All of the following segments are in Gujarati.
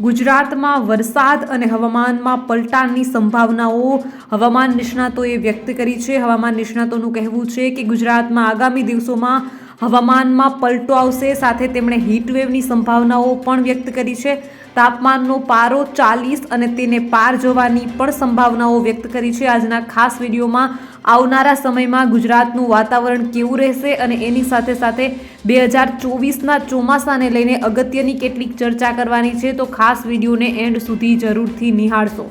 ગુજરાતમાં વરસાદ અને હવામાનમાં પલટાની સંભાવનાઓ. હવામાન નિષ્ણાતોએ વ્યક્ત કરી છે. હવામાન નિષ્ણાતોનું કહેવું છે કે ગુજરાતમાં આગામી દિવસોમાં હવામાનમાં પલટો આવશે. સાથે તેમણે હીટવેવની સંભાવનાઓ પણ વ્યક્ત કરી છે. તાપમાનનો પારો ચાલીસ અને તેને પાર જવાની પણ સંભાવનાઓ વ્યક્ત કરી છે. આજના ખાસ વિડીયોમાં આવનારા સમયમાં ગુજરાતનું વાતાવરણ કેવું રહેશે અને એની સાથે સાથે બે હજાર ચોવીસના ચોમાસાને લઈને અગત્યની કેટલીક ચર્ચા કરવાની છે. તો ખાસ વિડીયોને એન્ડ સુધી જરૂરથી નિહાળશો.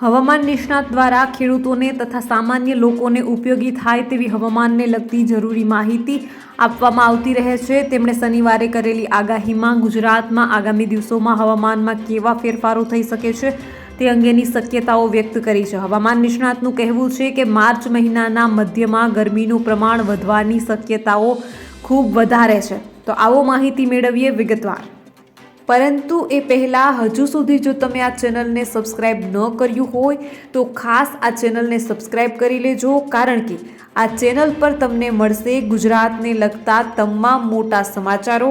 હવામાન નિષ્ણાત દ્વારા ખેડૂતોને તથા સામાન્ય લોકોને ઉપયોગી થાય તેવી હવામાનને લગતી જરૂરી માહિતી આપવામાં આવતી રહે છે. તેમણે શનિવારે કરેલી આગાહીમાં ગુજરાતમાં આગામી દિવસોમાં હવામાનમાં કેવા ફેરફારો થઈ શકે છે તે અંગેની શક્યતાઓ વ્યક્ત કરી છે. હવામાન નિષ્ણાતનું કહેવું છે કે માર્ચ મહિનાના મધ્યમાં ગરમીનું પ્રમાણ વધવાની શક્યતાઓ ખૂબ વધારે છે. તો આવો માહિતી મેળવીએ વિગતવાર. પરંતુ એ પહેલાં હજુ સુધી જો તમે આ ચેનલને સબસ્ક્રાઇબ ન કર્યું હોય, તો ખાસ આ ચેનલને સબસ્ક્રાઇબ કરી લેજો, કારણ કે આ ચેનલ પર તમને મળશે ગુજરાતને લગતા તમામ મોટા સમાચારો.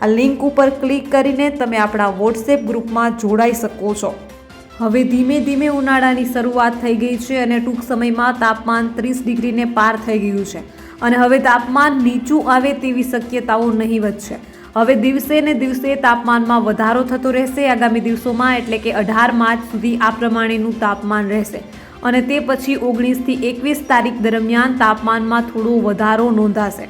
આ લિંક ઉપર ક્લિક કરીને તમે આપણા વોટ્સએપ ગ્રુપમાં જોડાઈ શકો છો. હવે ધીમે ધીમે ઉનાળાની શરૂઆત થઈ ગઈ છે અને ટૂંક સમયમાં તાપમાન ત્રીસ ડિગ્રીને પાર થઈ ગયું છે. અને હવે તાપમાન નીચું આવે તેવી શક્યતાઓ નહીવત છે હવે દિવસે ને દિવસે તાપમાનમાં વધારો થતો રહેશે આગામી દિવસોમાં, એટલે કે અઢાર માર્ચ સુધી આ પ્રમાણેનું તાપમાન રહેશે. અને તે પછી ઓગણીસથી એકવીસ તારીખ દરમિયાન તાપમાનમાં થોડો વધારો નોંધાશે.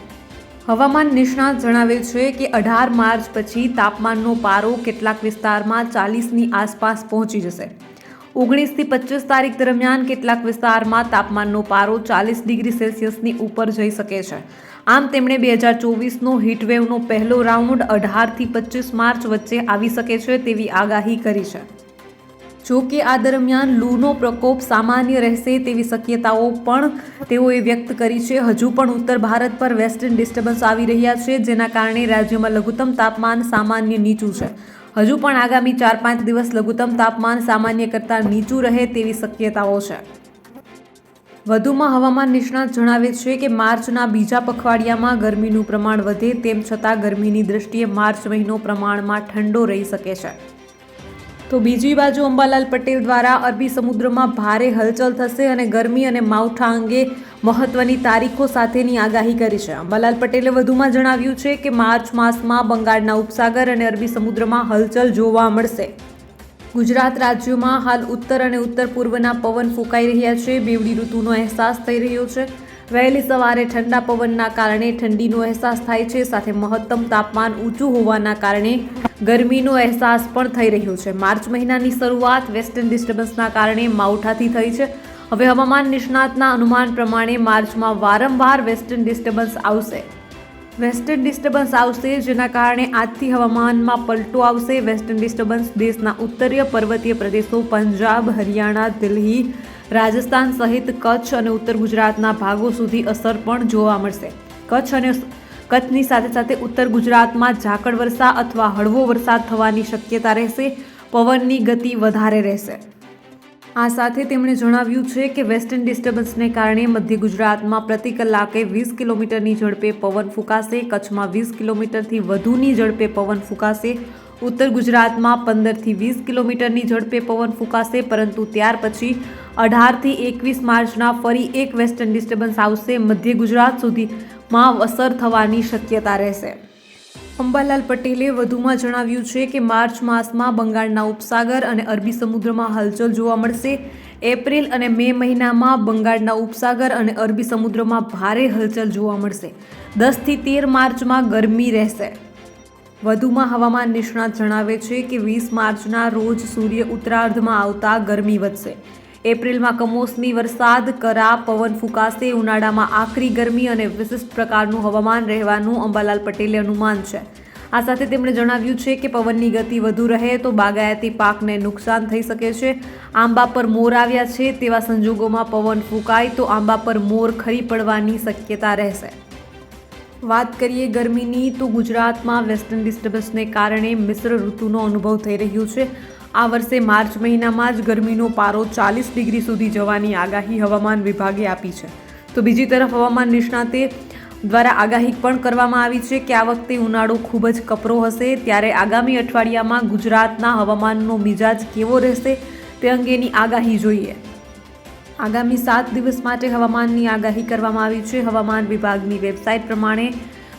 હવામાન નિષ્ણાત જણાવે છે કે અઢાર માર્ચ પછી તાપમાનનો પારો કેટલાક વિસ્તારમાં ચાલીસની આસપાસ પહોંચી જશે. ઓગણીસથી પચીસ તારીખ દરમિયાન કેટલાક વિસ્તારમાં તાપમાનનો પારો ચાલીસ ડિગ્રી સેલ્સિયસની ઉપર જઈ શકે છે. આમ તેમણે બે હજાર ચોવીસનો હીટવેવનો પહેલો રાઉન્ડ અઢારથી પચીસ માર્ચ વચ્ચે આવી શકે છે તેવી આગાહી કરી છે. જો કે આ દરમિયાન લૂનો પ્રકોપ સામાન્ય રહેશે તેવી શક્યતાઓ પણ તેઓએ વ્યક્ત કરી છે. હજુ પણ ઉત્તર ભારત પર વેસ્ટર્ન ડિસ્ટર્બન્સ આવી રહ્યા છે, જેના કારણે રાજ્યમાં લઘુત્તમ તાપમાન સામાન્ય નીચું છે. હજુ પણ આગામી ચાર પાંચ દિવસ લઘુત્તમ તાપમાન સામાન્ય કરતાં નીચું રહે તેવી શક્યતાઓ છે. વધુમાં હવામાન નિષ્ણાત જણાવે છે કે માર્ચના બીજા પખવાડિયામાં ગરમીનું પ્રમાણ વધે તેમ છતાં ગરમીની દૃષ્ટિએ માર્ચ મહિનો પ્રમાણમાં ઠંડો રહી શકે છે. તો બીજી બાજુ અંબાલાલ પટેલ દ્વારા અરબી સમુદ્રમાં ભારે હલચલ થશે અને ગરમી અને માવઠા અંગે મહત્વની તારીખો સાથેની આગાહી કરી છે. અંબાલાલ પટેલે વધુમાં જણાવ્યું છે કે માર્ચ માસમાં બંગાળના ઉપસાગર અને અરબી સમુદ્રમાં હલચલ જોવા મળશે. ગુજરાત રાજ્યમાં હાલ ઉત્તર અને ઉત્તર પૂર્વના પવન ફૂંકાઈ રહ્યા છે. બેવડી ઋતુનો અહેસાસ થઈ રહ્યો છે. વહેલી સવારે ઠંડા પવનના કારણે ઠંડીનો અહેસાસ થાય છે, સાથે મહત્તમ તાપમાન ઊંચું હોવાના કારણે ગરમીનો અહેસાસ પણ થઈ રહ્યો છે. માર્ચ મહિનાની શરૂઆત વેસ્ટર્ન ડિસ્ટર્બન્સના કારણે માવઠાથી થઈ છે. હવે હવામાન નિષ્ણાતના અનુમાન પ્રમાણે માર્ચમાં વારંવાર વેસ્ટર્ન ડિસ્ટર્બન્સ આવશે. વેસ્ટર્ન ડિસ્ટર્બન્સ આવશે જેના કારણે આજથી હવામાનમાં પલટો આવશે. વેસ્ટર્ન ડિસ્ટર્બન્સ દેશના ઉત્તરીય પર્વતીય પ્રદેશો, પંજાબ, હરિયાણા, દિલ્હી રાજસ્થાન સહિત કચ્છ અને ઉત્તર ગુજરાતના ભાગો સુધી અસર પણ જોવા મળશે. કચ્છ અને કચ્છની સાથે સાથે ઉત્તર ગુજરાતમાં ઝાકળ વર્ષા અથવા હળવો વરસાદ થવાની શક્યતા રહેશે, પવનની ગતિ વધારે રહેશે. આ સાથે તેમણે જણાવ્યું છે કે વેસ્ટર્ન ડિસ્ટર્બન્સને કારણે મધ્ય ગુજરાતમાં પ્રતિ કલાકે વીસ કિલોમીટરની ઝડપે પવન ફૂંકાશે, કચ્છમાં વીસ કિલોમીટરથી વધુની ઝડપે પવન ફૂંકાશે, ઉત્તર ગુજરાતમાં પંદરથી વીસ કિલોમીટરની ઝડપે પવન ફૂંકાશે, પરંતુ ત્યાર પછી અઢારથી એકવીસ માર્ચના ફરી એક વેસ્ટર્ન ડિસ્ટર્બન્સ આવશે મધ્ય ગુજરાત સુધીમાં અસર થવાની શક્યતા રહેશે. અંબાલાલ પટેલે વધુમાં જણાવ્યું છે કે માર્ચ માસમાં બંગાળના ઉપસાગર અને અરબી સમુદ્રમાં હલચલ જોવા મળશે. એપ્રિલ અને મે મહિનામાં બંગાળના ઉપસાગર અને અરબી સમુદ્રમાં ભારે હલચલ જોવા મળશે. દસથી તેર માર્ચમાં ગરમી રહેશે. વધુમાં હવામાન નિષ્ણાત જણાવે છે કે વીસ માર્ચના રોજ સૂર્ય ઉત્તરાર્ધમાં આવતા ગરમી વધશે. એપ્રિલમાં કમોસમી વરસાદ, કરા, પવન ફૂંકાશે, ઉનાળામાં આકરી ગરમી અને વિશિષ્ટ પ્રકારનું હવામાન રહેવાનું અંબાલાલ પટેલે અનુમાન છે. આ સાથે તેમણે જણાવ્યું છે કે પવનની ગતિ વધુ રહે તો બાગાયતી પાકને નુકસાન થઈ શકે છે. આંબા પર મોર આવ્યા છે તેવા સંજોગોમાં પવન ફૂંકાય તો આંબા પર મોર ખરી પડવાની શક્યતા રહેશે. વાત કરીએ ગરમીની તો ગુજરાતમાં વેસ્ટર્ન ડિસ્ટર્બન્સને કારણે મિશ્ર ઋતુનો અનુભવ થઈ રહ્યો છે. આ વર્ષે માર્ચ મહિનામાં જ ગરમીનો પારો ચાલીસ ડિગ્રી સુધી જવાની આગાહી હવામાન વિભાગે આપી છે. તો બીજી તરફ હવામાન નિષ્ણાતે દ્વારા આગાહી પણ કરવામાં આવી છે કે આ વખતે ઉનાળો ખૂબ જ કપરો હશે. ત્યારે આગામી અઠવાડિયામાં ગુજરાતના હવામાનનો મિજાજ કેવો રહેશે તે અંગેની આગાહી જોઈએ. આગામી સાત દિવસ માટે હવામાનની આગાહી કરવામાં આવી છે. હવામાન વિભાગની વેબસાઇટ પ્રમાણે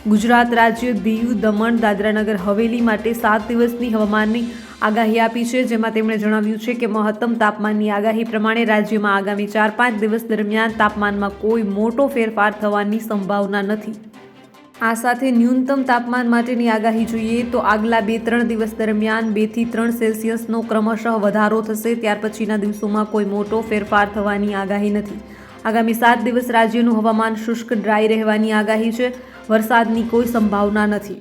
ગુજરાત રાજ્ય દીવ, દમણ, દાદરાનગર, હવેલી માટે સાત દિવસની હવામાનની આગાહી આપી છે, જેમાં તેમણે જણાવ્યું છે કે મહત્તમ તાપમાનની આગાહી પ્રમાણે રાજ્યમાં આગામી ચાર પાંચ દિવસ દરમિયાન તાપમાનમાં કોઈ મોટો ફેરફાર થવાની સંભાવના નથી. આ સાથે ન્યૂનતમ તાપમાન માટેની આગાહી જોઈએ તો આગલા બે ત્રણ દિવસ દરમિયાન બેથી ત્રણ સેલ્સિયસનો ક્રમશઃ વધારો થશે, ત્યાર પછીના દિવસોમાં કોઈ મોટો ફેરફાર થવાની આગાહી નથી. આગામી સાત દિવસ રાજ્યનું હવામાન શુષ્ક, ડ્રાય રહેવાની આગાહી છે. વરસાદની કોઈ સંભાવના નથી.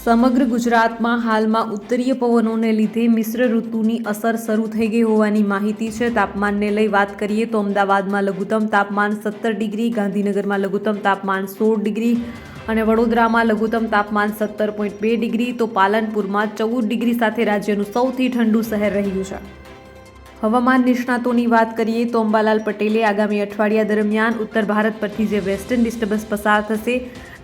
સમગ્ર ગુજરાતમાં હાલમાં ઉત્તરીય પવનોને લીધે મિશ્ર ઋતુની અસર શરૂ થઈ ગઈ હોવાની માહિતી છે. તાપમાનને લઈ વાત કરીએ તો અમદાવાદમાં લઘુત્તમ તાપમાન સત્તર ડિગ્રી, ગાંધીનગરમાં લઘુત્તમ તાપમાન સોળ ડિગ્રી અને વડોદરામાં લઘુત્તમ તાપમાન સત્તર પોઈન્ટ બે ડિગ્રી. તો પાલનપુરમાં ચૌદ ડિગ્રી સાથે રાજ્યનું સૌથી ઠંડુ શહેર રહ્યું છે. હવામાન નિષ્ણાતોની વાત કરીએ તો અંબાલાલ પટેલે આગામી અઠવાડિયા દરમિયાન ઉત્તર ભારત પરથી જે વેસ્ટર્ન ડિસ્ટર્બન્સ પસાર થશે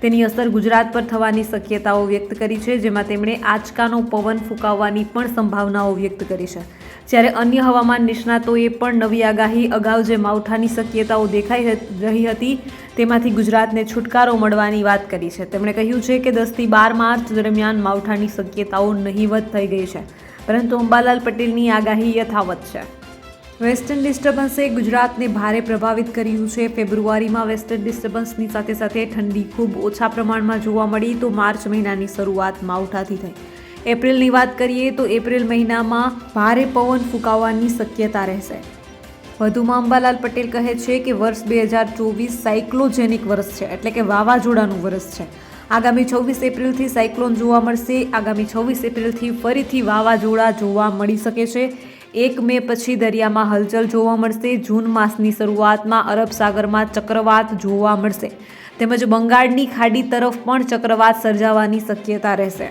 તેની અસર ગુજરાત પર થવાની શક્યતાઓ વ્યક્ત કરી છે, જેમાં તેમણે આંચકાનો પવન ફૂંકાવવાની પણ સંભાવનાઓ વ્યક્ત કરી છે. જ્યારે અન્ય હવામાન નિષ્ણાતોએ પણ નવી આગાહી અગાઉ જે માવઠાની શક્યતાઓ દેખાઈ રહી હતી, તેમાંથી ગુજરાતને છુટકારો મળવાની વાત કરી છે. તેમણે કહ્યું છે કે દસથી બાર માર્ચ દરમિયાન માવઠાની શક્યતાઓ નહીવત થઈ ગઈ છે, પરંતુ અંબાલાલ પટેલની આગાહી યથાવત છે. વેસ્ટર્ન ડિસ્ટર્બન્સે ગુજરાતને ભારે પ્રભાવિત કર્યું છે. ફેબ્રુઆરીમાં વેસ્ટર્ન ડિસ્ટર્બન્સની સાથે સાથે ઠંડી ખૂબ ઓછા પ્રમાણમાં જોવા મળી તો માર્ચ મહિનાની શરૂઆત માવઠાથી થઈ. એપ્રિલની વાત કરીએ તો એપ્રિલ મહિનામાં ભારે પવન ફૂંકાવાની શક્યતા રહેશે. વધુમાં અંબાલાલ પટેલ કહે છે કે વર્ષ બે હજાર ચોવીસ સાયક્લોજેનિક વર્ષ છે, એટલે કે વાવાઝોડાનું વર્ષ છે. આગામી છવ્વીસ એપ્રિલથી સાયક્લોન જોવા મળશે. આગામી છવ્વીસ એપ્રિલથી ફરીથી વાવાઝોડા જોવા મળી શકે છે. એક મે પછી દરિયામાં હલચલ જોવા મળશે. જૂન માસની શરૂઆતમાં અરબ સાગરમાં ચક્રવાત જોવા મળશે. તેમજ બંગાળની ખાડી તરફ પણ ચક્રવાત સર્જાવાની શક્યતા રહેશે.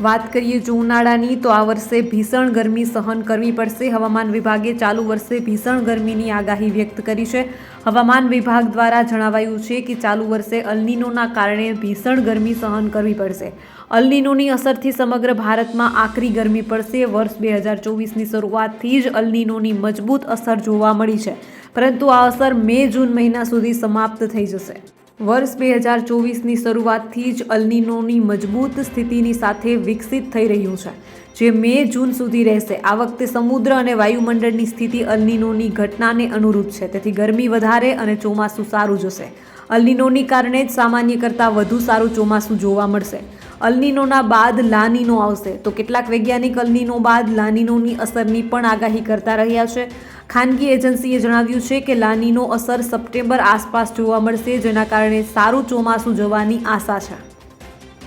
વાત કરીએ જો ઉનાળાની તો આ વર્ષે ભીષણ ગરમી સહન કરવી પડશે. હવામાન વિભાગે ચાલુ વર્ષે ભીષણ ગરમીની આગાહી વ્યક્ત કરી છે. હવામાન વિભાગ દ્વારા જણાવાયું છે કે ચાલુ વર્ષે અલ્નિનોના કારણે ભીષણ ગરમી સહન કરવી પડશે. અલ્નીનોની અસરથી સમગ્ર ભારતમાં આકરી ગરમી પડશે. વર્ષ બે હજાર ચોવીસની શરૂઆતથી જ અલ્નિનોની મજબૂત અસર જોવા મળી છે. પરંતુ આ અસર મે જૂન મહિના સુધી સમાપ્ત થઈ જશે. વર્ષ બે હજાર ચોવીસની શરૂઆતથી જ અલ્નિનોની મજબૂત સ્થિતિની સાથે વિકસિત થઈ રહ્યું છે, જે મે જૂન સુધી રહેશે. આ વખતે સમુદ્ર અને વાયુમંડળની સ્થિતિ અલ્નિનોની ઘટનાને અનુરૂપ છે. તેથી ગરમી વધારે અને ચોમાસું સારું જશે. અલ્નીનોની કારણે જ સામાન્ય કરતાં વધુ સારું ચોમાસું જોવા મળશે. અલ્નીનોના બાદ લાનીનો આવશે. તો કેટલાક વૈજ્ઞાનિક અલનીનો બાદ લાનીનોની અસરની પણ આગાહી કરતા રહ્યા છે. ખાનગી એજન્સીએ જણાવ્યું છે કે લાનીનો અસર સપ્ટેમ્બર આસપાસ જોવા મળશે, જેના કારણે સારું ચોમાસું જવાની આશા છે.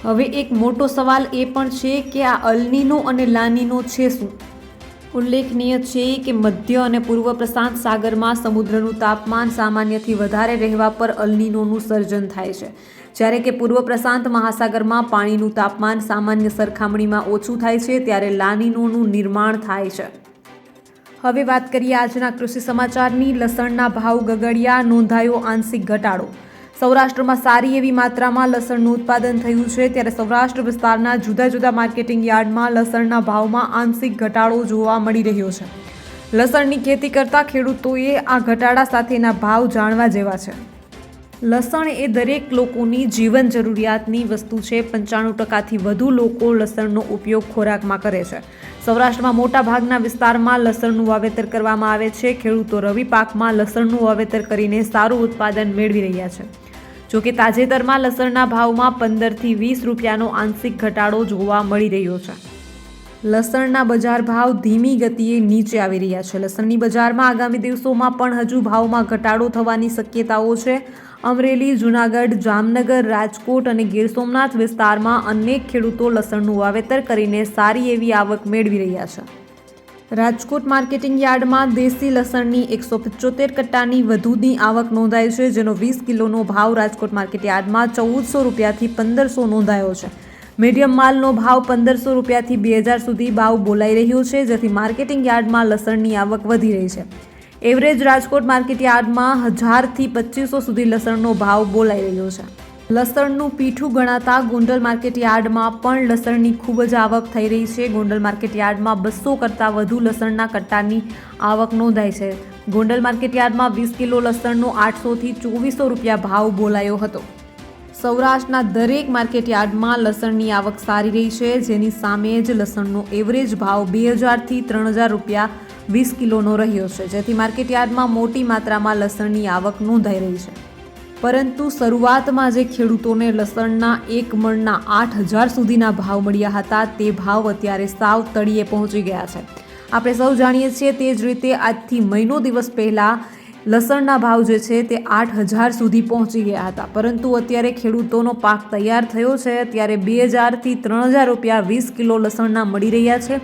હવે એક મોટો સવાલ એ પણ છે કે આ અલનીનો અને લાનીનો છે શું? ઉલ્લેખનીય છે કે મધ્ય અને પૂર્વ પ્રશાંત સાગરમાં સમુદ્રનું તાપમાન સામાન્યથી વધારે રહેવા પર અલનીનોનું સર્જન થાય છે. જ્યારે કે પૂર્વ પ્રશાંત મહાસાગરમાં પાણીનું તાપમાન સામાન્ય સરખામણીમાં ઓછું થાય છે, ત્યારે લાનીનોનું નિર્માણ થાય છે. હવે વાત કરીએ આજના કૃષિ સમાચારની. લસણના ભાવ ગગડિયા, નોંધાયો આંશિક ઘટાડો. સૌરાષ્ટ્રમાં સારી એવી માત્રામાં લસણનું ઉત્પાદન થયું છે, ત્યારે સૌરાષ્ટ્ર વિસ્તારના જુદા જુદા માર્કેટિંગ યાર્ડમાં લસણના ભાવમાં આંશિક ઘટાડો જોવા મળી રહ્યો છે. લસણની ખેતી કરતા ખેડૂતોએ આ ઘટાડા સાથેના ભાવ જાણવા જેવા છે. લસણ એ દરેક લોકોની જીવન જરૂરિયાતની વસ્તુ છે. પંચાણું ટકાથી વધુ લોકો લસણનો ઉપયોગ ખોરાકમાં કરે છે. સૌરાષ્ટ્રમાં મોટા ભાગના વિસ્તારમાં લસણનું વાવેતર કરવામાં આવે છે. ખેડૂતો રવિ પાકમાં લસણનું વાવેતર કરીને સારું ઉત્પાદન મેળવી રહ્યા છે. જોકે તાજેતરમાં લસણના ભાવમાં પંદરથી વીસ રૂપિયાનો આંશિક ઘટાડો જોવા મળી રહ્યો છે. લસણના બજાર ભાવ ધીમી ગતિએ નીચે આવી રહ્યા છે. લસણની બજારમાં આગામી દિવસોમાં પણ હજુ ભાવમાં ઘટાડો થવાની શક્યતાઓ છે. અમરેલી, જૂનાગઢ, જામનગર, રાજકોટ અને ગીર સોમનાથ વિસ્તારમાં અનેક ખેડૂતો લસણનું વાવેતર કરીને સારી એવી આવક મેળવી રહ્યા છે. રાજકોટ માર્કેટિંગ યાર્ડમાં દેશી લસણની એકસો પંચોતેર કટ્ટાની વધુની આવક નોંધાઈ છે, જેનો વીસ કિલોનો ભાવ રાજકોટ માર્કેટ યાર્ડમાં ચૌદસો રૂપિયાથી પંદરસો નોંધાયો છે. મીડિયમ માલનો ભાવ પંદરસો રૂપિયાથી બે હજાર સુધી ભાવ બોલાઈ રહ્યો છે, જેથી માર્કેટિંગ યાર્ડમાં લસણની આવક વધી રહી છે. એવરેજ રાજકોટ માર્કેટ યાર્ડમાં હજારથી પચીસો સુધી લસણનો ભાવ બોલાઈ રહ્યો છે. લસણનું પીઠું ગણાતા ગોંડલ માર્કેટ યાર્ડમાં પણ લસણની ખૂબ જ આવક થઈ રહી છે. ગોંડલ માર્કેટ યાર્ડમાં બસો કરતાં વધુ લસણના કટ્ટાની આવક નોંધાઈ છે. ગોંડલ માર્કેટ યાર્ડમાં વીસ કિલો લસણનો આઠસોથી ચોવીસો રૂપિયા ભાવ બોલાયો હતો. સૌરાષ્ટ્રના દરેક માર્કેટ યાર્ડમાં લસણની આવક સારી રહી છે. જેની સામે જ લસણનો એવરેજ ભાવ બે હજારથી ત્રણ હજાર રૂપિયા વીસ કિલોનો રહ્યો છે, જેથી માર્કેટ યાર્ડમાં મોટી માત્રામાં લસણની આવક નોંધાઈ રહી છે. પરંતુ શરૂઆતમાં જે ખેડૂતોને લસણના એક મણના આઠ હજાર સુધીના ભાવ મળ્યા હતા, તે ભાવ અત્યારે સાવ તળિયે પહોંચી ગયા છે. આપણે સૌ જાણીએ છીએ તે જ રીતે આજથી મહિનો દિવસ પહેલાં લસણના ભાવ જે છે તે આઠ હજાર સુધી પહોંચી ગયા હતા. પરંતુ અત્યારે ખેડૂતોનો પાક તૈયાર થયો છે, ત્યારે બે હજારથી ત્રણ હજાર રૂપિયા વીસ કિલો લસણના મળી રહ્યા છે.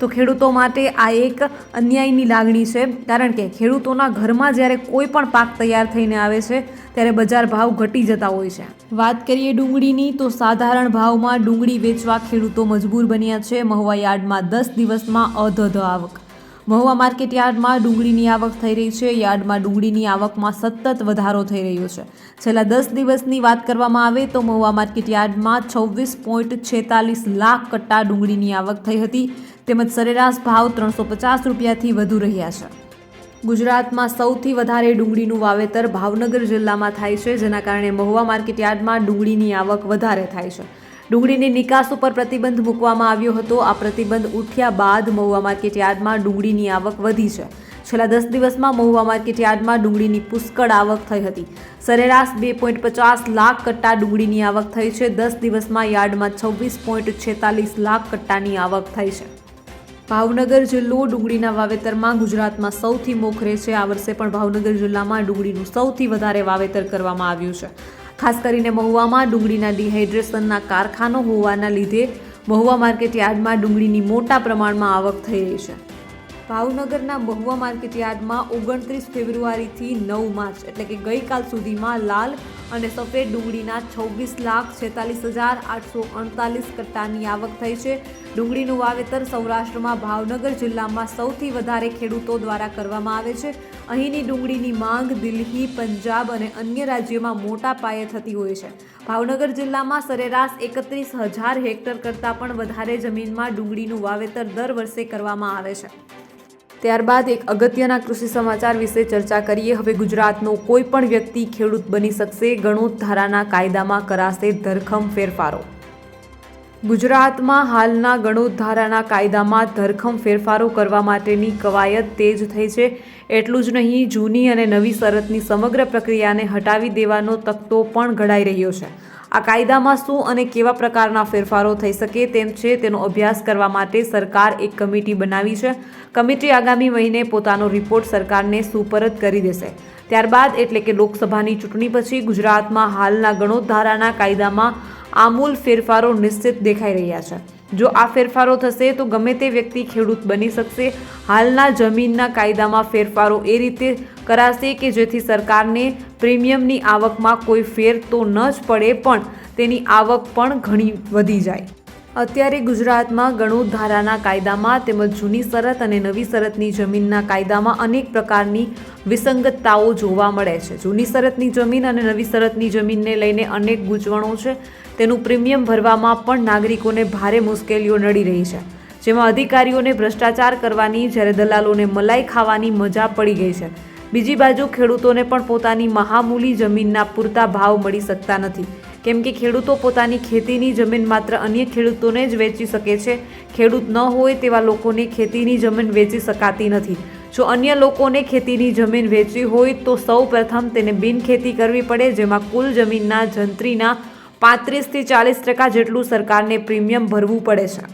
તો ખેડૂતો માટે આ એક અન્યાયની લાગણી છે. કારણ કે ખેડૂતોના ઘરમાં જ્યારે કોઈ પણ પાક તૈયાર થઈને આવે છે, ત્યારે બજાર ભાવ ઘટી જતા હોય છે. વાત કરીએ ડુંગળીની, તો સાધારણ ભાવમાં ડુંગળી વેચવા ખેડૂતો મજબૂર બન્યા છે. મહુવા યાર્ડમાં દસ દિવસમાં અધધ આવક. મહુવા માર્કેટ યાર્ડમાં ડુંગળીની આવક થઈ રહી છે. યાર્ડમાં ડુંગળીની આવકમાં સતત વધારો થઈ રહ્યો છે. છેલ્લા દસ દિવસની વાત કરવામાં આવે તો મહુવા માર્કેટ યાર્ડમાં છવ્વીસ પોઈન્ટ છેતાલીસ લાખ કટ્ટા ડુંગળીની આવક થઈ હતી. તેમજ સરેરાશ ભાવ ત્રણસો પચાસ રૂપિયાથી વધુ રહ્યા છે. ગુજરાતમાં સૌથી વધારે ડુંગળીનું વાવેતર ભાવનગર જિલ્લામાં થાય છે, જેના કારણે મહુવા માર્કેટ યાર્ડમાં ડુંગળીની આવક વધારે થાય છે. ડુંગળીની નિકાસ ઉપર પ્રતિબંધ મૂકવામાં આવ્યો હતો. આ પ્રતિબંધ ઉઠ્યા બાદ મહુવા માર્કેટ યાર્ડમાં ડુંગળીની આવક વધી છે. છેલ્લા દસ દિવસમાં મહુવા માર્કેટ યાર્ડમાં ડુંગળીની પુષ્કળ આવક થઈ હતી. સરેરાશ બે પોઈન્ટ પચાસ લાખ કટ્ટા ડુંગળીની આવક થઈ છે. દસ દિવસમાં યાર્ડમાં છવ્વીસ પોઈન્ટ છેતાલીસ લાખ કટ્ટાની આવક થઈ છે. ભાવનગર જિલ્લો ડુંગળીના વાવેતરમાં ગુજરાતમાં સૌથી મોખરે છે. આ વર્ષે પણ ભાવનગર જિલ્લામાં ડુંગળીનું સૌથી વધારે વાવેતર કરવામાં આવ્યું છે. ખાસ કરીને મહુવામાં ડુંગળીના ડિહાઇડ્રેશનના કારખાનો હોવાના લીધે મહુવા માર્કેટ યાર્ડમાં ડુંગળીની મોટા પ્રમાણમાં આવક થઈ રહી છે. ભાવનગરના મહુવા માર્કેટ યાર્ડમાં ઓગણત્રીસ ફેબ્રુઆરીથી નવ માર્ચ એટલે કે ગઈકાલ સુધીમાં લાલ અને સફેદ ડુંગળીના છવ્વીસ લાખ છેતાલીસ હજાર આઠસો અડતાલીસ કટ્ટાની આવક થઈ છે. ડુંગળીનું વાવેતર સૌરાષ્ટ્રમાં ભાવનગર જિલ્લામાં સૌથી વધારે ખેડૂતો દ્વારા કરવામાં આવે છે. અહીંની ડુંગળીની માંગ દિલ્હી, પંજાબ અને અન્ય રાજ્યોમાં મોટા પાયે થતી હોય છે. ભાવનગર જિલ્લામાં સરેરાશ એકત્રીસ હજાર હેક્ટર કરતાં પણ વધારે જમીનમાં ડુંગળીનું વાવેતર દર વર્ષે કરવામાં આવે છે. ત્યારબાદ એક અગત્યના કૃષિ સમાચાર વિશે ચર્ચા કરીએ. હવે ગુજરાતનો કોઈ પણ વ્યક્તિ ખેડૂત બની શકશે. ગણોત ધારાના કાયદામાં કરાશે ધરખમ ફેરફારો. ગુજરાતમાં હાલના ગણોત ધારાના કાયદામાં ધરખમ ફેરફારો કરવા માટેની કવાયત તેજ થઈ છે. એટલું જ નહીં, જૂની અને નવી શરતની સમગ્ર પ્રક્રિયાને હટાવી દેવાનો તકતો પણ ઘડાઈ રહ્યો છે. આ કાયદામાં શું અને કેવા પ્રકારના ફેરફારો થઈ શકે તેમ છે તેનો અભ્યાસ કરવા માટે સરકાર એક કમિટી બનાવી છે. કમિટી આગામી મહિને પોતાનો રિપોર્ટ સરકારને સુપરત કરી દેશે. ત્યારબાદ એટલે કે લોકસભાની ચૂંટણી પછી ગુજરાતમાં હાલના ગણોત ધારાના કાયદામાં આમૂલ ફેરફારો નિશ્ચિત દેખાઈ રહ્યા છે. જો આ ફેરફારો થશે તો ગમે તે વ્યક્તિ ખેડૂત બની શકશે. હાલના જમીનના કાયદામાં ફેરફારો એ રીતે કરાશે કે જેથી સરકારને પ્રીમિયમની આવકમાં કોઈ ફેર તો ન જ પડે, પણ તેની આવક પણ ઘણી વધી જાય. અત્યારે ગુજરાતમાં ગણોદ ધારાના કાયદામાં તેમજ જૂની શરત અને નવી શરતની જમીનના કાયદામાં અનેક પ્રકારની વિસંગતતાઓ જોવા મળે છે. જૂની શરતની જમીન અને નવી શરતની જમીનને લઈને અનેક ગૂંચવણો છે. તેનું પ્રીમિયમ ભરવામાં પણ નાગરિકોને ભારે મુશ્કેલીઓ નડી રહી છે. જેમાં અધિકારીઓને ભ્રષ્ટાચાર કરવાની, જ્યારે દલાલોને મલાઈ ખાવાની મજા પડી ગઈ છે. બીજી બાજુ ખેડૂતોને પણ પોતાની મહામૂલી જમીનના પૂરતા ભાવ મળી શકતા નથી. કેમ કે ખેડૂતો પોતાની ખેતીની જમીન માત્ર અન્ય ખેડૂતોને જ વેચી શકે છે. ખેડૂત ન હોય તેવા લોકોને ખેતીની જમીન વેચી શકાતી નથી. જો અન્ય લોકોને ખેતીની જમીન વેચવી હોય તો સૌ પ્રથમ તેને બિનખેતી કરવી પડે, જેમાં કુલ જમીનના જંત્રીના પાંત્રીસથી ચાલીસ ટકા જેટલું સરકારને પ્રીમિયમ ભરવું પડે છે.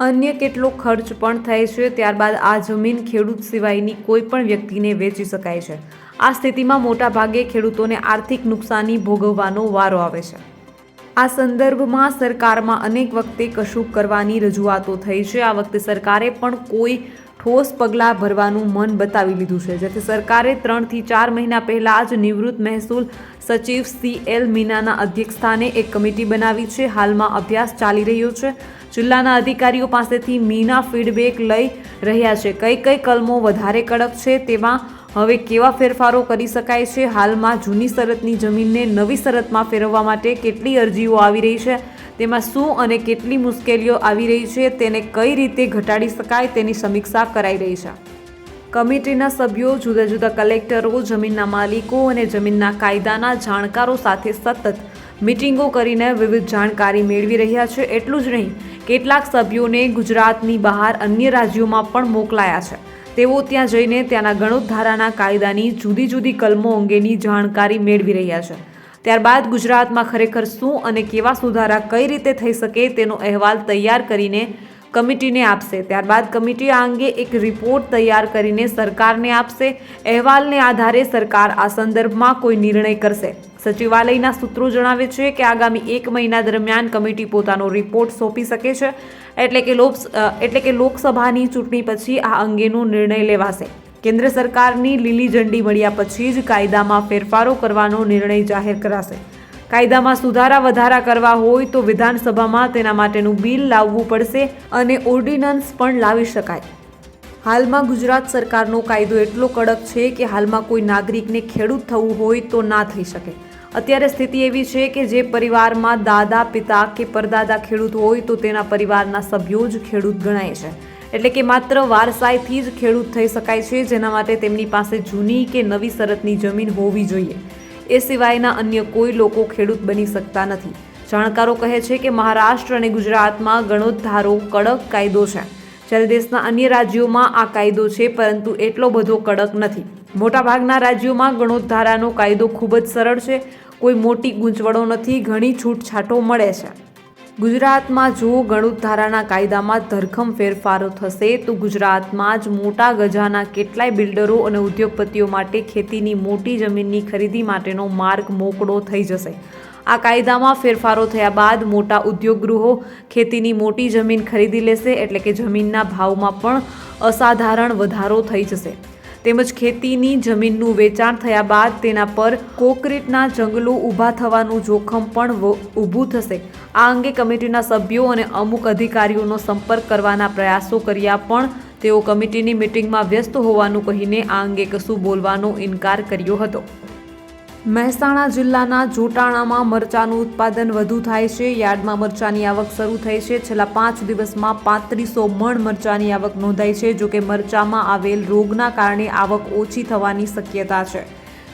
અન્ય કેટલો ખર્ચ પણ થાય છે, ત્યારબાદ આ જમીન ખેડૂત સિવાયની કોઈ પણ વ્યક્તિને વેચી શકાય છે. આ સ્થિતિમાં મોટાભાગે ખેડૂતોને આર્થિક નુકસાની ભોગવવાનો વારો આવે છે. આ સંદર્ભમાં સરકારમાં અનેક વખતે કશુંક કરવાની રજૂઆતો થઈ છે. આ વખતે સરકારે પણ કોઈ ઠોસ પગલાં ભરવાનું મન બતાવી લીધું છે, જેથી સરકારે ત્રણથી ચાર મહિના પહેલાં જ નિવૃત્ત મહેસૂલ સચિવ સી એલ મીનાના અધ્યક્ષસ્થાને એક કમિટી બનાવી છે. હાલમાં અભ્યાસ ચાલી રહ્યો છે. જિલ્લાના અધિકારીઓ પાસેથી મીના ફીડબેક લઈ રહ્યા છે. કઈ કઈ કલમો વધારે કડક છે તેમાં હવે કેવા ફેરફારો કરી શકાય છે? હાલમાં જૂની શરતની જમીનને નવી શરતમાં ફેરવવા માટે કેટલી અરજીઓ આવી રહી છે? તેમાં શું અને કેટલી મુશ્કેલીઓ આવી રહી છે, તેને કઈ રીતે ઘટાડી શકાય તેની સમીક્ષા કરાઈ રહી છે. કમિટીના સભ્યો, જુદા જુદા કલેક્ટરો, જમીનના માલિકો અને જમીનના કાયદાના જાણકારો સાથે સતત મિટિંગો કરીને વિવિધ જાણકારી મેળવી રહ્યા છે. એટલું જ નહીં, કેટલાક સભ્યોને ગુજરાતની બહાર અન્ય રાજ્યોમાં પણ મોકલાયા છે. તેઓ ત્યાં જઈને ત્યાંના ગણોત ધારાના કાયદાની જુદી જુદી કલમો અંગેની જાણકારી મેળવી રહ્યા છે. ત્યારબાદ ગુજરાતમાં ખરેખર શું અને કેવા સુધારા કઈ રીતે થઈ શકે તેનો અહેવાલ તૈયાર કરીને કમિટીને આપશે. ત્યારબાદ કમિટી આ અંગે એક રિપોર્ટ તૈયાર કરીને સરકારને આપશે. અહેવાલને આધારે સરકાર આ સંદર્ભમાં કોઈ નિર્ણય કરશે. સચિવાલયના સૂત્રો જણાવે છે કે આગામી એક મહિના દરમિયાન કમિટી પોતાનો રિપોર્ટ સોંપી શકે છે. એટલે કે લોક એટલે કે લોકસભાની ચૂંટણી પછી આ અંગેનો નિર્ણય લેવાશે. કેન્દ્ર સરકારની લીલી ઝંડી મળ્યા પછી જ કાયદામાં ફેરફારો કરવાનો નિર્ણય જાહેર કરાશે. કાયદામાં સુધારા વધારા કરવા હોય તો વિધાનસભામાં તેના માટેનું બિલ લાવવું પડશે અને ઓર્ડિનન્સ પણ લાવી શકાય. હાલમાં ગુજરાત સરકારનો કાયદો એટલો કડક છે કે હાલમાં કોઈ નાગરિકને ખેડૂત થવું હોય તો ના થઈ શકે. અત્યારે સ્થિતિ એવી છે કે જે પરિવારમાં દાદા, પિતા કે પરદાદા ખેડૂત હોય તો તેના પરિવારના સભ્યો જ ખેડૂત ગણાય છે. એટલે કે માત્ર વારસાઈથી જ ખેડૂત થઈ શકાય છે, જેના માટે તેમની પાસે જૂની કે નવી શરતની જમીન હોવી જોઈએ. એ સિવાયના અન્ય કોઈ લોકો ખેડૂત બની શકતા નથી. જાણકારો કહે છે કે મહારાષ્ટ્ર અને ગુજરાતમાં ગણોદ્ધારો કડક કાયદો છે. જ્યારે દેશના અન્ય રાજ્યોમાં આ કાયદો છે, પરંતુ એટલો બધો કડક નથી. મોટાભાગના રાજ્યોમાં ગણોદ્ધારાનો કાયદો ખૂબ જ સરળ છે. કોઈ મોટી ગૂંચવણો નથી, ઘણી છૂટછાટો મળે છે. ગુજરાતમાં જો ગણુત ધારાના કાયદામાં ધરખમ ફેરફારો થશે, તો ગુજરાતમાં જ મોટા ગજાના કેટલાય બિલ્ડરો અને ઉદ્યોગપતિઓ માટે ખેતીની મોટી જમીનની ખરીદી માટેનો માર્ગ મોકળો થઈ જશે. આ કાયદામાં ફેરફારો થયા બાદ મોટા ઉદ્યોગ ગૃહો ખેતીની મોટી જમીન ખરીદી લેશે, એટલે કે જમીનના ભાવમાં પણ અસાધારણ વધારો થઈ જશે. તેમજ ખેતીની જમીનનું વેચાણ થયા બાદ તેના પર કોન્ક્રીટના જંગલો ઊભા થવાનું જોખમ પણ ઊભું થશે. આ અંગે કમિટીના સભ્યો અને અમુક અધિકારીઓનો સંપર્ક કરવાના પ્રયાસો કર્યા પણ તેઓ કમિટીની મિટિંગમાં વ્યસ્ત હોવાનું કહીને આ અંગે કશું બોલવાનો ઇનકાર કર્યો હતો. મહેસાણા જિલ્લાના જોટાણામાં મરચાનું ઉત્પાદન વધુ થાય છે. યાર્ડમાં મરચાની આવક શરૂ થઈ છે. છેલ્લા પાંચ દિવસમાં પાંત્રીસો મણ મરચાની આવક નોંધાઈ છે જોકે મરચામાં આવેલ રોગના કારણે આવક ઓછી થવાની શક્યતા છે.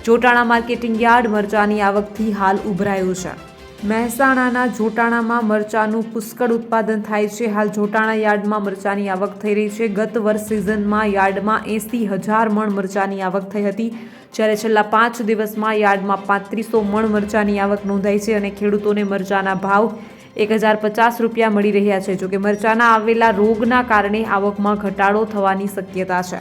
જોટાણા માર્કેટિંગ યાર્ડ મરચાની આવકથી હાલ ઉભરાયું છે. મહેસાણાના જોટાણામાં મરચાનું પુષ્કળ ઉત્પાદન થાય છે. હાલ જોટાણા યાર્ડમાં મરચાની આવક થઈ રહી છે. ગત વર્ષ સિઝનમાં યાર્ડમાં એંસી હજાર મણ મરચાની આવક થઈ હતી. જ્યારે છેલ્લા પાંચ દિવસમાં યાર્ડમાં પાંત્રીસો મણ મરચાની આવક નોંધાઈ છે અને ખેડૂતોને મરચાના ભાવ એક હજાર પચાસ રૂપિયા મળી રહ્યા છે. જોકે મરચાના આવેલા રોગના કારણે આવકમાં ઘટાડો થવાની શક્યતા છે.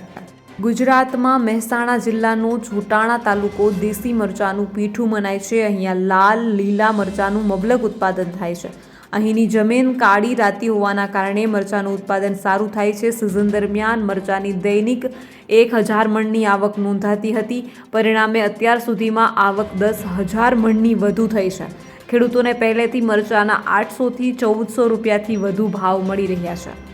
ગુજરાતમાં મહેસાણા જિલ્લાનો જોટાણા તાલુકો દેશી મરચાનું પીઠું મનાય છે. અહીંયા લાલ, લીલા મરચાનું મબલક ઉત્પાદન થાય છે. અહીંની જમીન કાળી રાતી હોવાના કારણે મરચાનું ઉત્પાદન સારું થાય છે. સિઝન દરમિયાન મરચાની દૈનિક એક હજાર મણની આવક નોંધાતી હતી. પરિણામે અત્યાર સુધીમાં આવક દસ હજાર મણની વધુ થઈ છે. ખેડૂતોને પહેલેથી મરચાના આઠસોથી ચૌદસો રૂપિયાથી વધુ ભાવ મળી રહ્યા છે.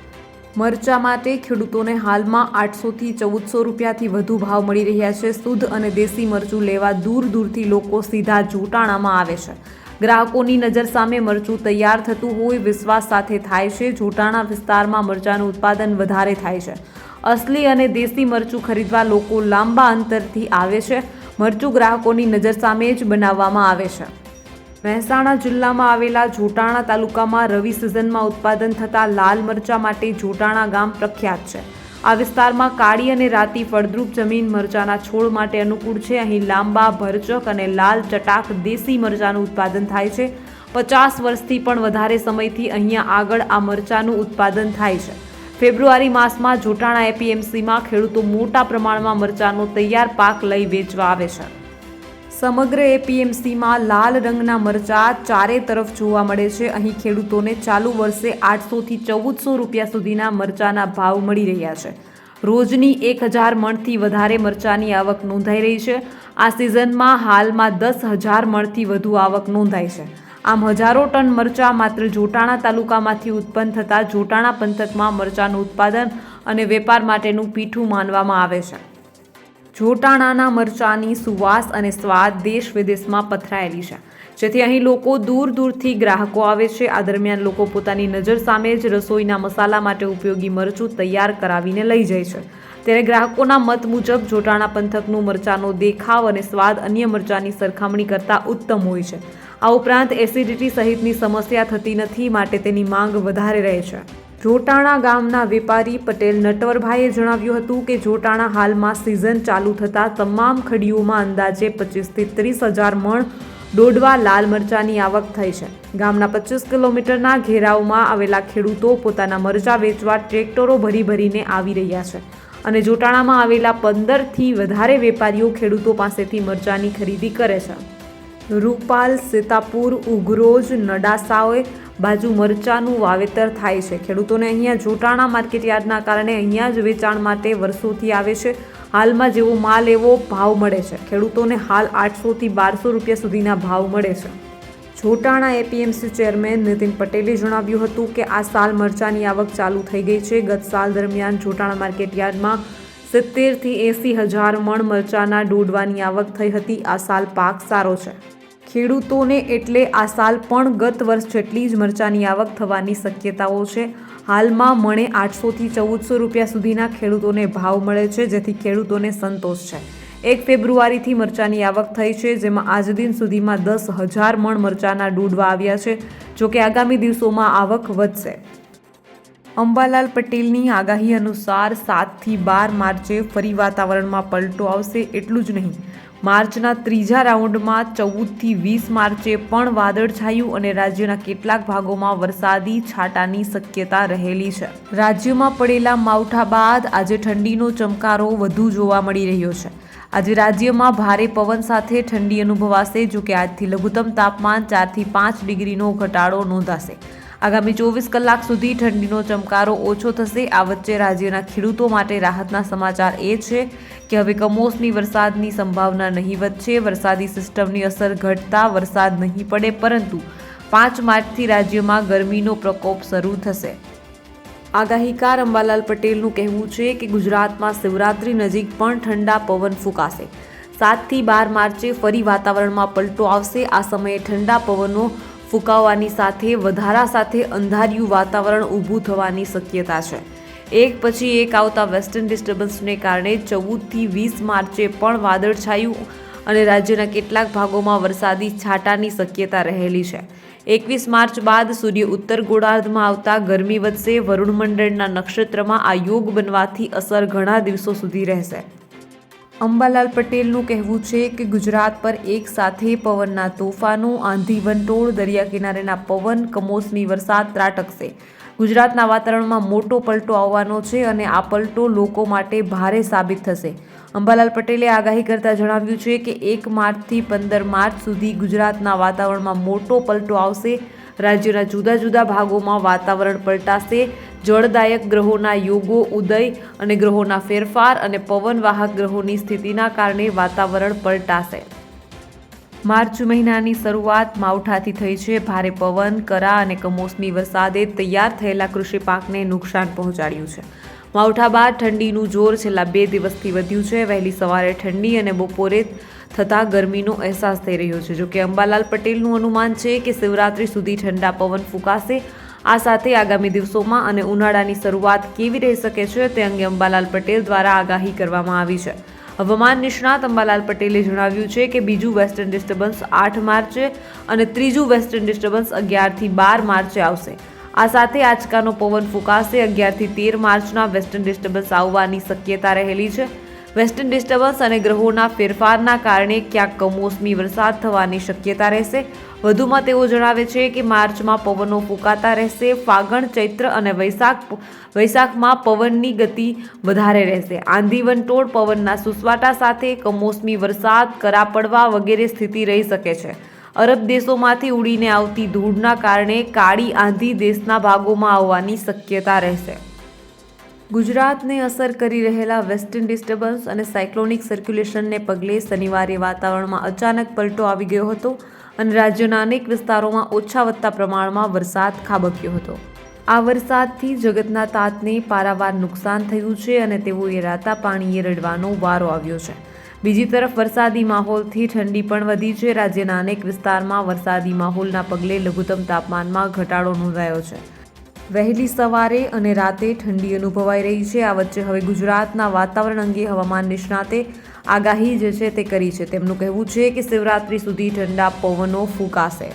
મરચા માટે ખેડૂતોને હાલમાં આઠસોથી ચૌદસો રૂપિયાથી વધુ ભાવ મળી રહ્યા છે. શુદ્ધ અને દેશી મરચું લેવા દૂર દૂરથી લોકો સીધા જોટાણામાં આવે છે. ગ્રાહકોની નજર સામે મરચું તૈયાર થતું હોય વિશ્વાસ સાથે થાય છે. જોટાણા વિસ્તારમાં મરચાનું ઉત્પાદન વધારે થાય છે. અસલી અને દેશી મરચું ખરીદવા લોકો લાંબા અંતરથી આવે છે. મરચું ગ્રાહકોની નજર સામે જ બનાવવામાં આવે છે. મહેસાણા જિલ્લામાં આવેલા જોટાણા તાલુકામાં રવિ સિઝનમાં ઉત્પાદન થતા લાલ મરચા માટે જોટાણા ગામ પ્રખ્યાત છે. આ વિસ્તારમાં કાળી અને રાતી ફળદ્રુપ જમીન મરચાના છોડ માટે અનુકૂળ છે. અહીં લાંબા ભરચક અને લાલ ચટાક દેશી મરચાનું ઉત્પાદન થાય છે. પચાસ વર્ષથી પણ વધારે સમયથી અહીંયા આગળ આ મરચાનું ઉત્પાદન થાય છે. ફેબ્રુઆરી માસમાં જોટાણા એપીએમસીમાં ખેડૂતો મોટા પ્રમાણમાં મરચાનો તૈયાર પાક લઈ વેચવા આવે છે. સમગ્ર એપીએમસીમાં લાલ રંગના મરચાં ચારે તરફ જોવા મળે છે. અહીં ખેડૂતોને ચાલુ વર્ષે આઠસોથી ચૌદસો રૂપિયા સુધીના મરચાના ભાવ મળી રહ્યા છે. રોજની એક હજાર મણથી વધારે મરચાની આવક નોંધાઈ રહી છે. આ સિઝનમાં હાલમાં દસ હજાર મણથી વધુ આવક નોંધાઈ છે. આમ હજારો ટન મરચાં માત્ર જોટાણા તાલુકામાંથી ઉત્પન્ન થતાં જોટાણા પંથકમાં મરચાંનું ઉત્પાદન અને વેપાર માટેનું પીઠું માનવામાં આવે છે. જોટાણાના મરચાની સુવાસ અને સ્વાદ દેશ વિદેશમાં પથરાયેલી છે. જેથી અહીં લોકો દૂર દૂરથી ગ્રાહકો આવે છે. આ દરમિયાન લોકો પોતાની નજર સામે જ રસોઈના મસાલા માટે ઉપયોગી મરચું તૈયાર કરાવીને લઈ જાય છે. ત્યારે ગ્રાહકોના મત મુજબ જોટાણા પંથકનું મરચાનો દેખાવ અને સ્વાદ અન્ય મરચાની સરખામણી કરતાં ઉત્તમ હોય છે. આ ઉપરાંત એસિડિટી સહિતની સમસ્યા થતી નથી, માટે તેની માંગ વધારે રહે છે. જોટાણા ગામના વેપારી પટેલ નટવરભાઈએ જણાવ્યું હતું કે જોટાણા હાલમાં સિઝન ચાલુ થતાં તમામ ખડીઓમાં અંદાજે પચીસથી ત્રીસ હજાર મણ દોડવા લાલ મરચાની આવક થઈ છે. ગામના પચીસ કિલોમીટરના ઘેરાવમાં આવેલા ખેડૂતો પોતાના મરચા વેચવા ટ્રેક્ટરો ભરી ભરીને આવી રહ્યા છે અને જોટાણામાં આવેલા પંદરથી વધારે વેપારીઓ ખેડૂતો પાસેથી મરચાની ખરીદી કરે છે. રૂપાલ સીતાપુર, ઉગરોજ, નડાસાઓએ બાજુ મરચાનું વાવેતર થાય છે. ખેડૂતોને અહીંયા જોટાણા માર્કેટયાર્ડના કારણે અહીંયા જ વેચાણ માટે વર્ષોથી આવે છે. હાલમાં જેવો માલ એવો ભાવ મળે છે. ખેડૂતોને હાલ આઠસોથી બારસો રૂપિયા સુધીના ભાવ મળે છે. જોટાણા એપીએમસી ચેરમેન નીતિન પટેલે જણાવ્યું હતું કે આ સાલ મરચાની આવક ચાલુ થઈ ગઈ છે. ગત સાલ દરમિયાન જોટાણા માર્કેટયાર્ડમાં સિત્તેરથી એંસી હજાર મણ મરચાના ડોડવાની આવક થઈ હતી. આ સાલ પાક સારો છે. ખેડૂતોને એટલે આ સાલ પણ ગત વર્ષ જેટલી જ મરચાની આવક થવાની શક્યતાઓ છે. હાલમાં મણે આઠસોથી ચૌદસો રૂપિયા સુધીના ખેડૂતોને ભાવ મળે છે, જેથી ખેડૂતોને સંતોષ છે. એક ફેબ્રુઆરીથી મરચાની આવક થઈ છે, જેમાં આજ દિન સુધીમાં દસ હજાર મણ મરચાના ડૂડવા આવ્યા છે જોકે આગામી દિવસોમાં આવક વધશે. અંબાલાલ પટેલની આગાહી અનુસાર સાતથી બાર માર્ચે ફરી વાતાવરણમાં પલટો આવશે, એટલું જ નહીં. માર્ચના ત્રીજા રાઉન્ડમાં ચૌદથી વીસ માર્ચે પણ વાદળછાયું અને રાજ્યના કેટલાક ભાગોમાં વરસાદી છાંટાની શક્યતા રહેલી છે. રાજ્યમાં પડેલા માવઠા બાદ આજે ઠંડીનો ચમકારો વધુ જોવા મળી રહ્યો છે. આજે રાજ્યમાં ભારે પવન સાથે ઠંડી અનુભવાશે જો કે આજથી લઘુત્તમ તાપમાન ચારથી પાંચ ડિગ્રીનો ઘટાડો નોંધાશે. આગામી ચોવીસ કલાક સુધી ઠંડીનો ચમકારો ઓછો થશે. આ વચ્ચે રાજ્યના ખેડૂતો માટે રાહતના સમાચાર એ છે કે હવે કમોસમી વરસાદની સંભાવના નહીવત છે. વરસાદી સિસ્ટમની અસર ઘટતા વરસાદ નહીં પડે, પરંતુ પાંચ માર્ચથી રાજ્યમાં ગરમીનો પ્રકોપ શરૂ થશે. આગાહીકાર અંબાલાલ પટેલનું કહેવું છે કે ગુજરાતમાં શિવરાત્રી નજીક પણ ઠંડા પવન ફૂંકાશે. સાતથી બાર માર્ચે ફરી વાતાવરણમાં પલટો આવશે. આ સમયે ઠંડા પવનો ફૂંકાવાની સાથે, વધારા સાથે અંધારિયું વાતાવરણ ઊભું થવાની શક્યતા છે. એક પછી એક આવતા વેસ્ટર્ન ડિસ્ટર્બન્સને કારણે ચૌદથી વીસ માર્ચે પણ વાદળછાયું અને રાજ્યના કેટલાક ભાગોમાં વરસાદી છાંટાની શક્યતા રહેલી છે. એકવીસ માર્ચ બાદ સૂર્ય ઉત્તર ગોળાર્ધમાં આવતા ગરમી વધશે. વરુણ મંડળના નક્ષત્રમાં આ યોગ બનવાથી અસર ઘણા દિવસો સુધી રહેશે. અંબાલાલ પટેલનું કહેવું છે કે ગુજરાત પર એક સાથે પવનના તોફાનો, આંધી વંટોળ, દરિયા કિનારેના પવન, કમોસમી વરસાદ ત્રાટકશે. ગુજરાતના વાતાવરણમાં મોટો પલટો આવવાનો છે અને આ પલટો લોકો માટે ભારે સાબિત થશે. અંબાલાલ પટેલે આગાહી કરતા જણાવ્યું છે કે એક માર્ચથી પંદર માર્ચ સુધી ગુજરાતના વાતાવરણમાં મોટો પલટો આવશે. રાજ્યના જુદા જુદા ભાગોમાં વાતાવરણ પલટાશે. જળદાયક ગ્રહોના યોગો ઉદય અને ગ્રહોના ફેરફાર અને પવનવાહક ગ્રહોની સ્થિતિના કારણે વાતાવરણ પલટાશે. માર્ચ મહિનાની શરૂઆત માવઠાથી થઈ છે. ભારે પવન, કરા અને કમોસમી વરસાદે તૈયાર થયેલા કૃષિ પાકને નુકસાન પહોંચાડ્યું છે. માવઠા બાદ ઠંડીનું જોર છેલ્લા બે દિવસથી વધ્યું છે. વહેલી સવારે ઠંડી અને બપોરે થતાં ગરમીનો અહેસાસ થઈ રહ્યો છે. જોકે અંબાલાલ પટેલનું અનુમાન છે કે શિવરાત્રી સુધી ઠંડા પવન ફૂંકાશે. આ સાથે આગામી દિવસોમાં અને ઉનાળાની શરૂઆત કેવી રહી શકે છે તે અંગે અંબાલાલ પટેલ દ્વારા આગાહી કરવામાં આવી છે. હવામાન નિષ્ણાત અંબાલાલ પટેલે જણાવ્યું છે કે બીજું વેસ્ટર્ન ડિસ્ટર્બન્સ આઠ માર્ચે અને ત્રીજું વેસ્ટર્ન ડિસ્ટર્બન્સ અગિયારથી બાર માર્ચે આવશે. આ સાથે આંચકાનો પવન ફૂંકાશે. અગિયારથી તેર માર્ચના વેસ્ટર્ન ડિસ્ટર્બન્સ આવવાની શક્યતા રહેલી છે. વેસ્ટર્ન ડિસ્ટર્બન્સ અને ગ્રહોના ફેરફારના કારણે ક્યાંક કમોસમી વરસાદ થવાની શક્યતા રહેશે. વધુમાં તેઓ જણાવે છે કે માર્ચમાં પવનો ફૂંકાતા રહેશે. ફાગણ, ચૈત્ર અને વૈશાખ વૈશાખમાં પવનની ગતિ વધારે રહેશે. આંધી વંટોળ પવનના સુસવાટા સાથે કમોસમી વરસાદ કરા પડવા વગેરે સ્થિતિ રહી શકે છે. અરબ દેશોમાંથી ઉડીને આવતી ધૂળના કારણે કાળી આંધી દેશના ભાગોમાં આવવાની શક્યતા રહેશે. ગુજરાતને અસર કરી રહેલા વેસ્ટર્ન ડિસ્ટર્બન્સ અને સાયક્લોનિક સર્ક્યુલેશનને પગલે શનિવારે વાતાવરણમાં અચાનક પલટો આવી ગયો હતો અને રાજ્યના અનેક વિસ્તારોમાં ઓછા વધતા પ્રમાણમાં વરસાદ ખાબક્યો હતો. આ વરસાદથી જગતના તાતને પારાવાર નુકસાન થયું છે અને તેઓએ રાતા પાણીએ રડવાનો વારો આવ્યો છે. બીજી તરફ વરસાદી માહોલથી ઠંડી પણ વધી છે. રાજ્યના અનેક વિસ્તારમાં વરસાદી માહોલના પગલે લઘુત્તમ તાપમાનમાં ઘટાડો નોંધાયો છે. વહેલી સવારે અને રાતે ઠંડી અનુભવાઈ રહી છે. આ વચ્ચે હવે ગુજરાતના વાતાવરણ અંગે હવામાન નિષ્ણાતે આગાહી જે છે તે કરી છે. તેમનું કહેવું છે કે શિવરાત્રી સુધી ઠંડા પવનો ફૂંકાશે.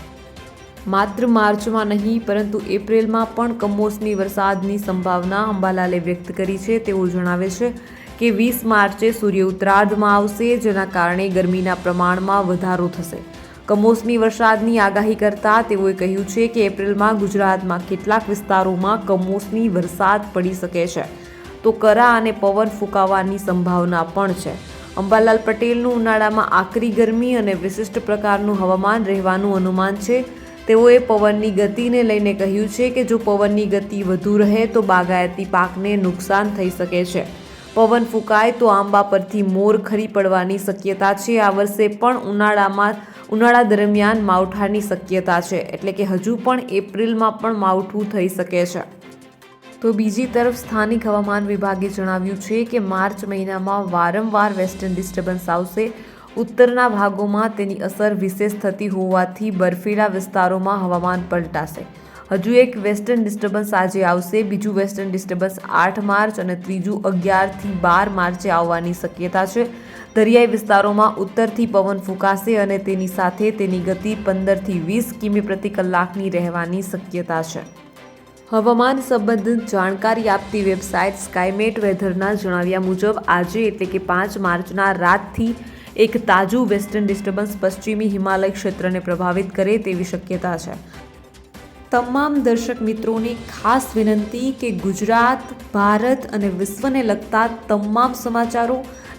માત્ર માર્ચમાં નહીં, પરંતુ એપ્રિલમાં પણ કમોસમી વરસાદની સંભાવના અંબાલાલે વ્યક્ત કરી છે. તેઓ જણાવે છે કે વીસ માર્ચે સૂર્ય ઉત્તરાર્ધમાં આવશે, જેના કારણે ગરમીના પ્રમાણમાં વધારો થશે. કમોસમી વરસાદની આગાહી કરતા તેઓએ કહ્યું છે કે એપ્રિલમાં ગુજરાતમાં કેટલાક વિસ્તારોમાં કમોસમી વરસાદ પડી શકે છે. તો કરા અને પવન ફૂંકાવાની સંભાવના પણ છે. અંબાલાલ પટેલનું ઉનાળામાં આકરી ગરમી અને વિશિષ્ટ પ્રકારનું હવામાન રહેવાનું અનુમાન છે. તેઓએ પવનની ગતિને લઈને કહ્યું છે કે જો પવનની ગતિ વધુ રહે તો બાગાયતી પાકને નુકસાન થઈ શકે છે. પવન ફૂંકાય તો આંબા પરથી મોર ખરી પડવાની શક્યતા છે. આ વર્ષે પણ ઉનાળામાં ઉનાળા દરમિયાન માવઠાની શક્યતા છે, એટલે કે હજુ પણ એપ્રિલમાં પણ માવઠું થઈ શકે છે. તો બીજી તરફ સ્થાનિક હવામાન વિભાગે જણાવ્યું છે કે માર્ચ મહિનામાં વારંવાર વેસ્ટર્ન ડિસ્ટર્બન્સ આવશે. ઉત્તરના ભાગોમાં તેની અસર વિશેષ થતી હોવાથી બર્ફીલા વિસ્તારોમાં હવામાન પલટાશે. હજુ એક વેસ્ટર્ન ડિસ્ટર્બન્સ આજે આવશે, બીજું વેસ્ટર્ન ડિસ્ટર્બન્સ આઠ માર્ચ અને ત્રીજું અગિયારથી બાર માર્ચે આવવાની શક્યતા છે. દરિયાઈ વિસ્તારોમાં ઉત્તરથી પવન ફૂંકાશે અને તેની સાથે તેની ગતિ પંદરથી વીસ કિમી પ્રતિ કલાકની રહેવાની શક્યતા છે. હવામાન સંબંધિત જાણકારી આપતી વેબસાઇટ સ્કાયમેટ વેધરના જણાવ્યા મુજબ, આજે એટલે કે પાંચ માર્ચના રાતથી એક તાજું વેસ્ટર્ન ડિસ્ટર્બન્સ પશ્ચિમી હિમાલય ક્ષેત્રને પ્રભાવિત કરે તેવી શક્યતા છે. તમામ દર્શક મિત્રોને ખાસ વિનંતી કે ગુજરાત, ભારત અને વિશ્વને લગતા તમામ સમાચારો